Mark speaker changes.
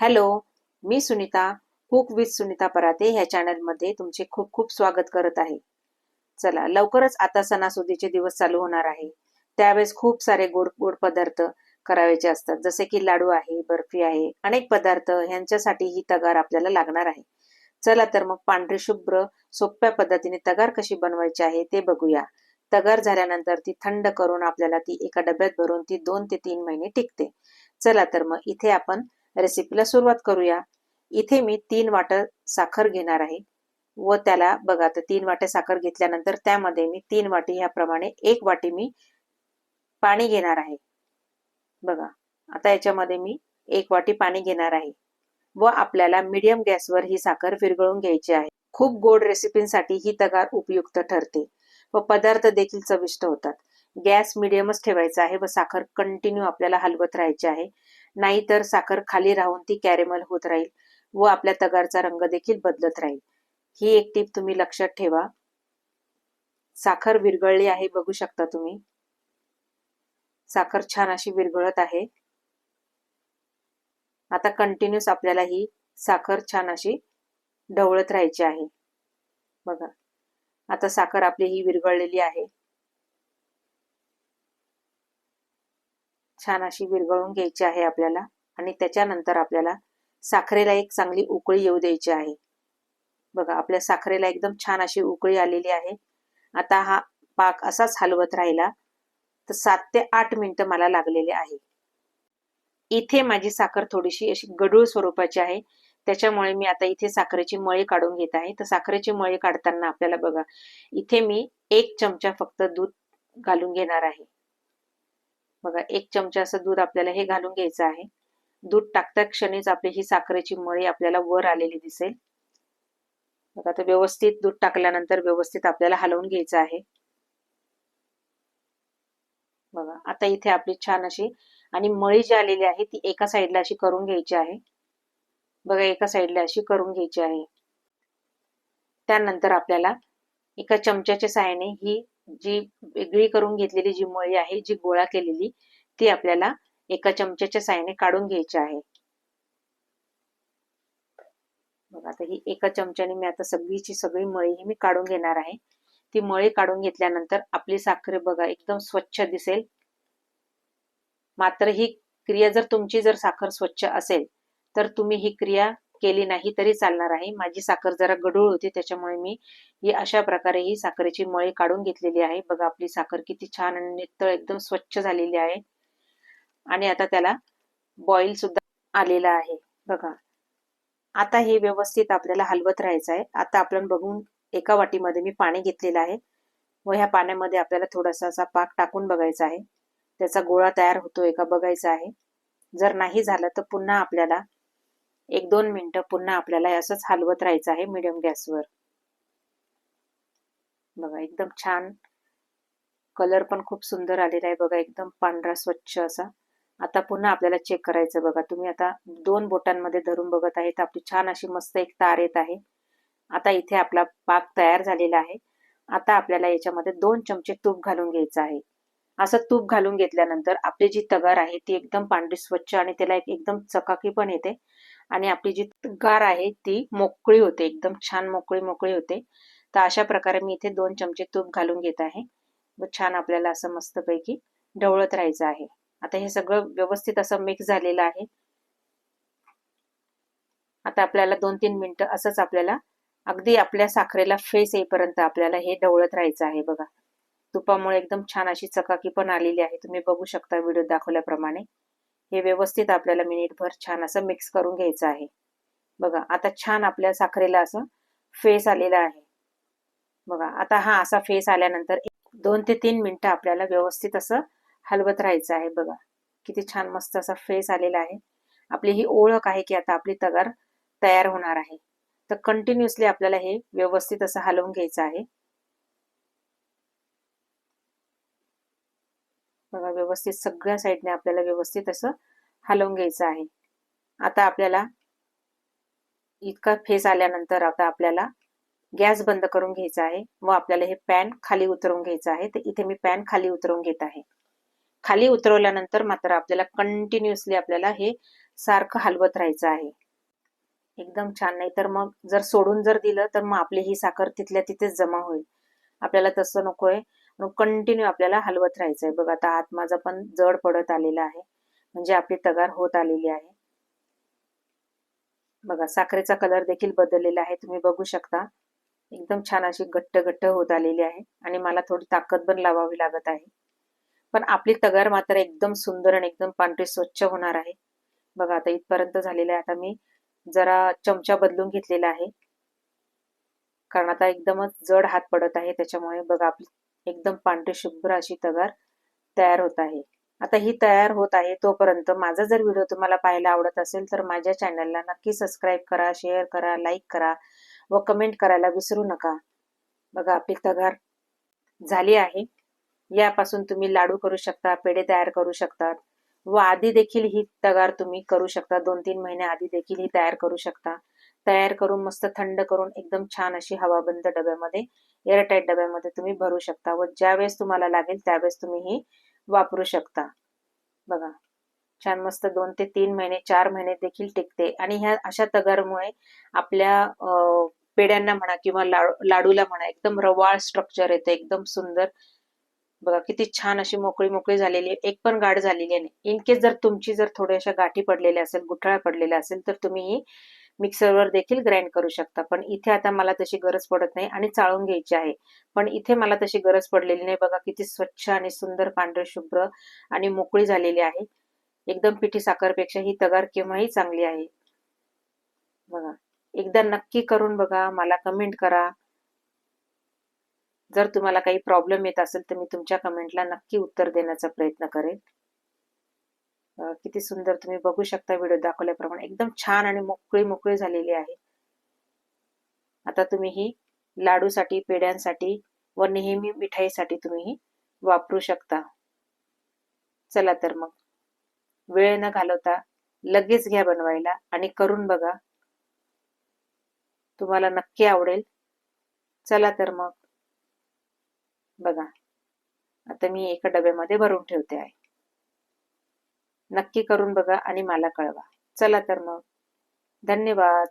Speaker 1: Hello मी Sunita cook with Sunita Parate ह्या चॅनलमध्ये तुमचे खूप खूप स्वागत करत आहे. चला लवकरच आता सणासुदीचे दिवस चालू होणार आहे. त्यावेळेस खूप सारे गोड गोड पदार्थ करायचे असतात. जसे की लाडू आहे बर्फी आहे अनेक पदार्थ ह्यांच्यासाठी ही तगार आपल्याला लागणार आहे. चला तर मग पांढरी शुभ्र सोप्या पद्धतीने तगार कशी बनवायची आहे ते बघूया. तगार झाल्यानंतर ती थंड करून आपल्याला ती एका डब्यात भरून ती दोन ते तीन महिने टिकते. चला तर मग इथे आपण रेसिपीला सुरुवात करूया. इथे मी तीन वाट साखर घेणार आहे. व त्याला बघा तर तीन वाटे साखर घेतल्यानंतर त्यामध्ये मी तीन वाटी ह्याप्रमाणे एक वाटी मी पाणी घेणार आहे. बघा आता याच्यामध्ये मी एक वाटी पाणी घेणार आहे. व आपल्याला मीडियम गॅसवर ही साखर विरघळून घ्यायची आहे. खूप गोड रेसिपींसाठी ही तगार उपयुक्त ठरते. व पदार्थ देखील चविष्ट होतात. गॅस मिडियमच ठेवायचा आहे व साखर कंटिन्यू आपल्याला हलवत राहायची आहे. नाहीतर साखर खाली राहून ती कॅरेमल होत राहील व आपल्या तगारचा रंग देखील बदलत राहील. ही एक टीप तुम्ही लक्षात ठेवा. साखर विरघळली आहे बघू शकता तुम्ही. साखर छान अशी विरघळत आहे. आता कंटिन्यूस आपल्याला ही साखर छान अशी ढवळत राहायची आहे. बघा. आता साखर आपली ही विरघळलेली आहे. छान अशी विरघळून घ्यायची आहे आपल्याला. आणि त्याच्यानंतर आपल्याला साखरेला एक चांगली उकळी येऊ द्यायची आहे. बघा आपल्या साखरेला एकदम छान अशी उकळी आलेली आहे. आता हा पाक असाच हलवत राहिला तर सात ते आठ मिनिटं मला लागलेले आहे. इथे माझी साखर थोडीशी अशी गडूळ स्वरूपाची आहे. त्याच्यामुळे मी आता इथे साखरेची मळी काढून घेत आहे. तर साखरेची मळी काढताना आपल्याला बघा इथे मी एक चमचा फक्त दूध घालून घेणार आहे. बघा एक चमचा असं दूध आपल्याला हे घालून घ्यायचं आहे. दूध टाकता क्षणीच आपली ही साखरेची मळी आपल्याला वर आलेली दिसेल. बघा आता व्यवस्थित दूध टाकल्यानंतर व्यवस्थित आपल्याला हलवून घ्यायचं आहे. बघा आता इथे आपली छान अशी आणि मळी जी आलेली आहे ती एका साईडला अशी करून घ्यायची आहे. बघा एका साईडला अशी करून घ्यायची आहे. त्यानंतर आपल्याला एका चमच्याच्या साहाय्याने ही जी वेगळी करून घेतलेली जी मळी आहे जी गोळा केलेली ती आपल्याला एका चमच्याच्या साहाय्याने काढून घ्यायची आहे. बघा आता ही एका चमच्याने मी आता सगळीची सगळी मळी ही मी काढून घेणार आहे. ती मळी काढून घेतल्यानंतर आपली साखर बघा एकदम स्वच्छ दिसेल. मात्र ही क्रिया जर तुमची जर साखर स्वच्छ असेल तर तुम्ही ही क्रिया केली नाही तरी चालणार आहे. माझी साखर जरा गडूळ होती त्याच्यामुळे मी ही अशा प्रकारे ही साखरेची मळी काढून घेतलेली आहे. बघा आपली साखर किती छान आणि नितळ एकदम स्वच्छ झालेली आहे. आणि आता त्याला बॉईल सुद्धा आलेला आहे. बघा. आता हे व्यवस्थित आपल्याला हलवत राहायचं आहे. आता आपण बघून एका वाटीमध्ये मी पाणी घेतलेलं आहे. व ह्या पाण्यामध्ये आपल्याला थोडासा असा पाक टाकून बघायचा आहे. त्याचा गोळा तयार होतोय का बघायचा आहे. जर नाही झालं तर पुन्हा आपल्याला एक दोन मिनटं पुन्हा आपल्याला असंच हलवत राहायचं आहे मिडियम गॅसवर. बघा एकदम छान कलर पण खूप सुंदर आलेला आहे. बघा एकदम पांढरा स्वच्छ असा. आता पुन्हा आपल्याला चेक करायचं बघा. तुम्ही आता दोन बोटांमध्ये धरून बघत आहे तर आपली छान अशी मस्त एक तार येत आहे. आता इथे आपला पाक तयार झालेला आहे. आता आपल्याला याच्यामध्ये दोन चमचे तूप घालून घ्यायचं आहे. असं तूप घालून घेतल्यानंतर आपली जी तगार आहे ती एकदम पांढरी स्वच्छ आणि त्याला एक एकदम चकाकी पण येते. आणि आपली जी गार आहे ती मोकळी होते एकदम छान मोकळी मोकळी होते. तर अशा प्रकारे मी इथे दोन चमचे तूप घालून घेत आहे. व छान आपल्याला असं मस्तपैकी ढवळत राहायचं आहे. आता हे सगळं व्यवस्थित असं मिक्स झालेलं आहे. आता आपल्याला दोन तीन मिनिटं असंच आपल्याला अगदी आपल्या साखरेला फेस येईपर्यंत आपल्याला हे ढवळत राहायचं आहे बघा. तुपामुळे एकदम छान अशी चकाकी पण आलेली आहे. तुम्ही बघू शकता व्हिडिओ दाखवल्याप्रमाणे. हे व्यवस्थित आपल्याला मिनिटभर छान असं मिक्स करून घ्यायचं आहे. बघा आता छान आपल्या साखरेला असं फेस आलेला आहे. बघा आता हा असा फेस आल्यानंतर दोन ते तीन मिनिटं आपल्याला व्यवस्थित असं हलवत राहायचं आहे. बघा किती छान मस्त असा फेस आलेला आहे. आपली ही ओळख आहे की आता आपली तगार तयार होणार आहे. तर कंटिन्युअसली आपल्याला हे व्यवस्थित असं हलवून घ्यायचं आहे. बघा व्यवस्थित सगळ्या साईडने आपल्याला व्यवस्थित असं हलवून घ्यायचं आहे. आता आपल्याला इतका फेस आल्यानंतर आता आपल्याला गॅस बंद करून घ्यायचा आहे व आपल्याला हे पॅन खाली उतरवून घ्यायचं आहे. तर इथे मी पॅन खाली उतरवून घेत आहे. खाली उतरवल्यानंतर मात्र आपल्याला कंटिन्युअसली आपल्याला हे सारखं हलवत राहायचं आहे. एकदम छान नाही तर मग जर सोडून जर दिलं तर मग आपली ही साखर तिथल्या तिथेच जमा होईल. आपल्याला तसं नकोय. कंटिन्यू आपल्याला हलवत राहायचंय. बघ आता हात माझा पण जड पडत आलेला आहे. म्हणजे आपली तगार होत आलेली आहे. बघा साखरेचा कलर देखील बदललेला आहे. तुम्ही बघू शकता. एकदम छान अशी घट्ट घट्ट होत आलेली आहे. आणि मला थोडी ताकद पण लावावी लागत आहे. पण आपली तगार मात्र एकदम सुंदर आणि एकदम पांढरी स्वच्छ होणार आहे. बघा आता इथपर्यंत झालेलं आहे. आता मी जरा चमचा बदलून घेतलेला आहे. कारण आता एकदमच जड हात पडत आहे. त्याच्यामुळे बघा आपली एकदम पांढरी शुभ्र अशी तगार तयार होत आहे. आता ही तयार होत आहे तोपर्यंत माझा जर व्हिडिओ तुम्हाला पाहायला आवडत असेल तर माझ्या चॅनलला नक्की सबस्क्राईब करा शेअर करा लाईक करा व कमेंट करायला विसरू नका. बघा आपली तगार झाली आहे. यापासून तुम्ही लाडू करू शकता पेढे तयार करू शकतात व आधी देखील ही तगार तुम्ही करू शकता. दोन तीन महिने आधी देखील ही तयार करू शकता. तयार करून मस्त थंड करून एकदम छान अशी हवाबंद डब्यामध्ये एअरटाईट डब्यामध्ये तुम्ही भरू शकता व ज्यावेळेस तुम्हाला लागेल त्यावेळेस तुम्ही ही वापरू शकता. बघा छान मस्त दोन ते तीन महिने चार महिने देखील टिकते. आणि ह्या अशा तगारमुळे आपल्या पेड्यांना म्हणा किंवा लाडूला म्हणा एकदम रवाळ स्ट्रक्चर येतं एकदम सुंदर. बघा किती छान अशी मोकळी मोकळी झालेली एक पण गाठ झालेली नाही. इन केस जर तुमची जर थोड्याशा गाठी पडलेल्या असेल गुठळ्या पडलेल्या असेल तर तुम्ही ही मिक्सरवर देखील ग्राइंड करू शकता. पण इथे आता मला तशी गरज पडत नाही आणि चाळून घ्यायची आहे. पण इथे मला तशी गरज पडलेली नाही. बघा किती स्वच्छ आणि सुंदर पांढरे शुभ्र आणि मोकळी झालेली आहे. एकदम पिठी साखरपेक्षा ही तगार केव्हाही चांगली आहे. बघा. एकदा नक्की करून बघा. मला कमेंट करा. जर तुम्हाला काही प्रॉब्लेम येत असेल तर मी तुमच्या कमेंटला नक्की उत्तर देण्याचा प्रयत्न करेन. किती सुंदर तुम्ही बघू शकता व्हिडिओ दाखवल्याप्रमाणे. एकदम छान आणि मोकळी मोकळी झालेली आहे. आता तुम्ही ही लाडूसाठी पेड्यांसाठी व नेहमी मिठाईसाठी तुम्ही ही वापरू शकता. चला तर मग. वेळ न घालवता लगेच घ्या बनवायला आणि करून बघा. तुम्हाला नक्की आवडेल. चला तर मग. बघा. आता मी एका डब्यामध्ये भरून ठेवते आहे. नक्की करून बघा आणि मला कळवा. चला तर मग. धन्यवाद.